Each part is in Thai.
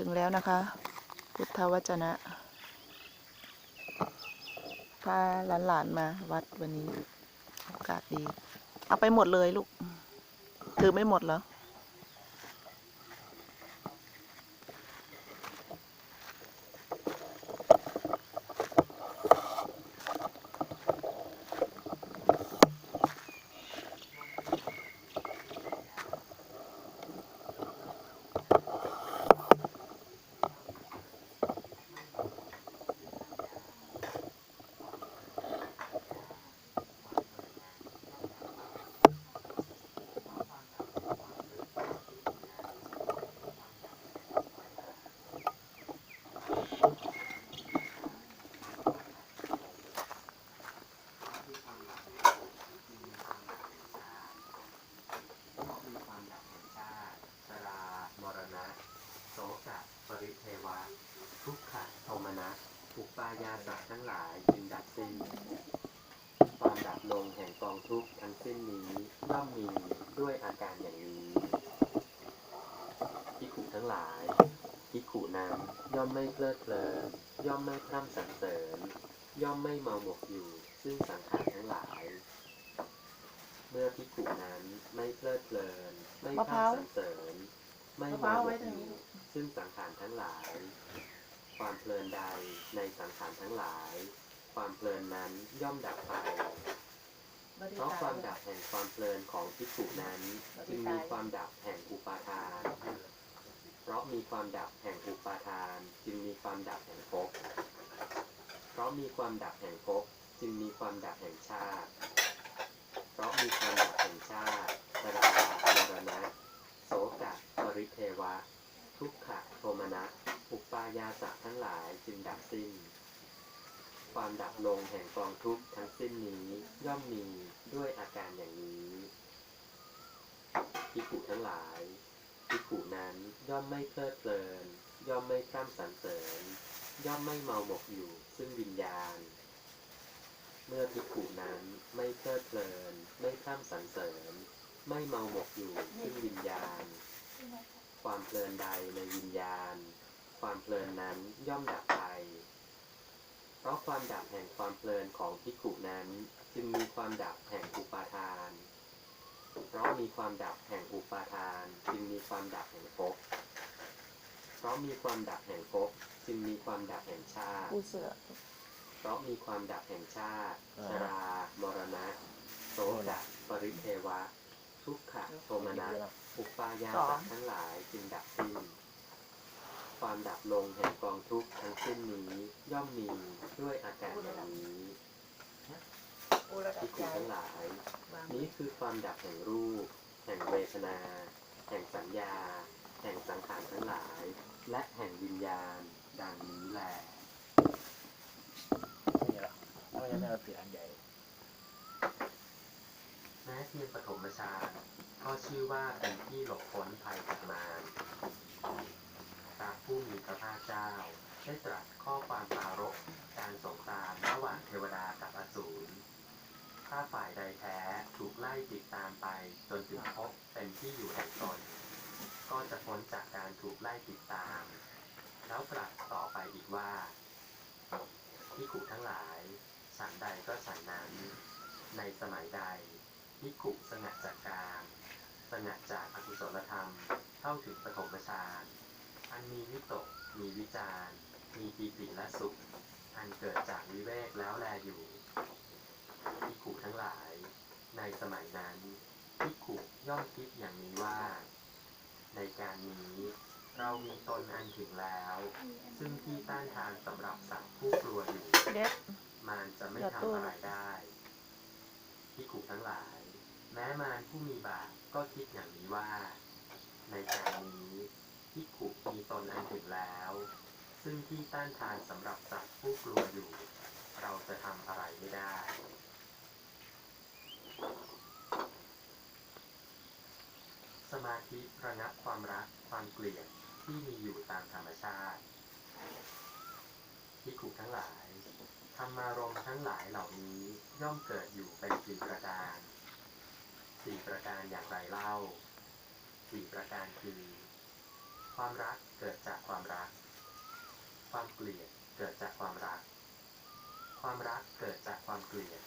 ถึงแล้วนะคะ พุทธวจนะ พาหลานๆมาวัดวันนี้ โอกาสดี เอาไปหมดเลยลูก ถือไม่หมดเหรอ มีความดับแห่งชาติชรามรณะ โสกะ ปริเทวะ ทุกขะโท มนัสอุปายาสัตว์ทั้งหลายจึงดับสิ้นความดับลงแห่งกองทุกข์ทั้งสิ้นนี้ย่อมมีด้วยอาการอย่างนี้พิขุทั้งหลายพิขุนั้นย่อมไม่เพลิดเพลินย่อมไม่พร่ำสรรเสริญ ย่อมไม่เมาหมกอยู่ ซึ่งสังขารทั้งหลาย เมื่อพิขุนั้นไม่เพลิดเพลิน ไม่มะพพร้าวร่ำสรรเสริญ ไม่มะพเมาร้าวหมไว้กทางอนี้ยู่ซึ่งสังขารทั้งหลาย ความเพลินใดในสังขารทั้งหลาย ความเพลินนั้นย่อมดับไป เพราะความดับแห่งความเพลินของพิขุนั้นจึงมีความดับแห่งอุปาทาน เพราะมีความดับแห่งอุปาทาน จึงมีความดับแห่งภพ เพราะมีความดับแห่งภพจึงมีความดับแห่งชาติ เพราะมีความดับแห่งชาติชรามรณะโสกะปริเทวะ ทุกขะโทมนัสอุปายาสะทั้งหลายจึงดับสิ้น ความดับลงแห่งกองทุกข์ทั้งสิ้นนี้ย่อมมีด้วยอาการอย่างนี้พิขุทั้งหลายพิขุนั้นย่อมไม่เพลิดเพลิน ย่อมไม่พร่ำสรรเสริญ ย่อมไม่เมาหมกอยู่ซึ่งวิญญาณ เมื่อพิขุนั้นไม่เพลิดเพลิน ไม่พร่ำสรรเสริญ ไม่เมาหมกอยู่ซึ่งวิญญาณ ความเพลินใดในวิญญาณ ความเพลินนั้นย่อมดับไป เพราะความดับแห่งความเพลินของพิขุนั้นจึงมีความดับแห่งอุปาทาน เพราะมีความดับแห่งอุปาทานจึงมีความดับแห่งภพ เพราะมีความดับแห่งภพจึงมีความดับแห่งชาติเสือเพราะมีความดับแห่งชาติ ชรา มรณะโสกะปริเทวะ ทุกขะโทมนัสอุปายาสัตว์ทั้งหลายจึงดับสิ้น ความดับลงแห่งกองทุกข์ทั้งสิ้นนี้ย่อมมีด้วยอาการอย่างนี้ที่คุณทั้งหลาย นี้คือความดับแห่งรูป แห่งเวทนา แห่งสัญญา แห่งสังขารทั้งหลาย และแห่งวิญญาณดังนี้แหละนี่แหละถ้าไม่งั้นเราเสียอันใหญ่แม้เพียงปฐมฌานก็ชื่อว่าเป็นที่หลบพ้นภัยจากมาร พระผู้มีพระภาคเจ้าได้ตรัสข้อความปารภการสงครามระหว่างเทวดากับอสูรถ้าฝ่ายใดแพ้ถูกไล่ติดตามไปจนถึงพบเป็นที่อยู่แห่งตนก็จะพ้นจากการถูกไล่ติดตาม แล้วตรัสต่อไปอีกว่าที่ขุทั้งหลายฉันใดก็ฉันนั้น ในสมัยใดพิขุสงัดจากการสงัดจากอกุศลธรรม เข้าถึงปฐมฌาน อันมีวิตก มีวิจารมีปีติและสุข อันเกิดจากวิเวกแล้วแลอยู่พิขุทั้งหลาย ในสมัยนั้นพิขุย่อมคิดอย่างนี้ว่า ในการนี้เรามีตนอันถึงแล้ว ซึ่งที่ต้านทานสำหรับสัตว์ผู้กลัวอยู่ เด็ดมารจะไม่ทำอะไรได้พิขุทั้งหลาย แม้มารผู้มีบาปก็คิดอย่างนี้ว่า ในการนี้ พิขุมีตนอันถึงแล้ว ซึ่งที่ต้านทานสำหรับสัตว์ผู้กลัวอยู่ เราจะทำอะไรไม่ได้ สมาธิระงับความรักความเกลียดที่มีอยู่ตามธรรมชาติพิขุทั้งหลายธรรมารมทั้งหลายเหล่านี้ย่อมเกิดอยู่เป็นสี่ประการสี่ประการอย่างไรเล่าสี่ประการคือ ความรักเกิดจากความรัก ความเกลียดเกิดจากความรัก ความรักเกิดจากความเกลียด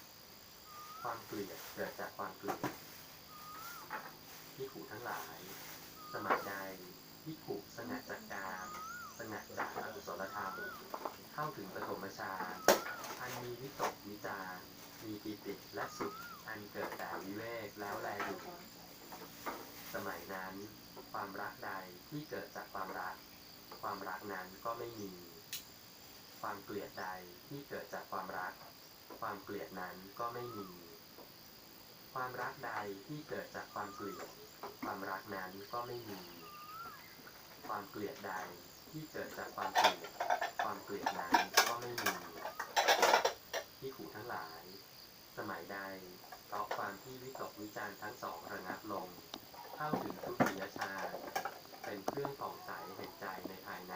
ความเกลียดเกิดจากความเกลียดที่ขู่ทั้งหลาย สมัยใดที่ขู่สงัดจากการสงัดจากอกุศลธรรม เข้าถึงปฐมฌานอันมีวิตกวิจารมีปิติและสุขอันเกิดแต่วิเวกแล้วแลอยู่ สมัยนั้น ความรักใดที่เกิดจากความรัก ความรักนั้นก็ไม่มี ความเกลียดใดที่เกิดจากความรัก ความเกลียดนั้นก็ไม่มี ความรักใดที่เกิดจากความเกลียด ความรักนั้นก็ไม่มี ความเกลียดใดที่เกิดจากความเกลียด ความเกลียดนั้นก็ไม่มีที่ขู่ทั้งหลาย สมัยใดเพราะความที่วิตกวิจารณ์ทั้งสองระงับลง เข้าถึงทุติยฌานเป็นเครื่องผ่องใสแห่งใจในภายใน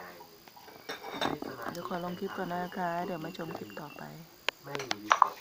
ให้สมาธิเดี๋ยวขอลงคลิปก่อนนะคะ เดี๋ยวมาชมคลิปต่อไป ไม่มีวิตก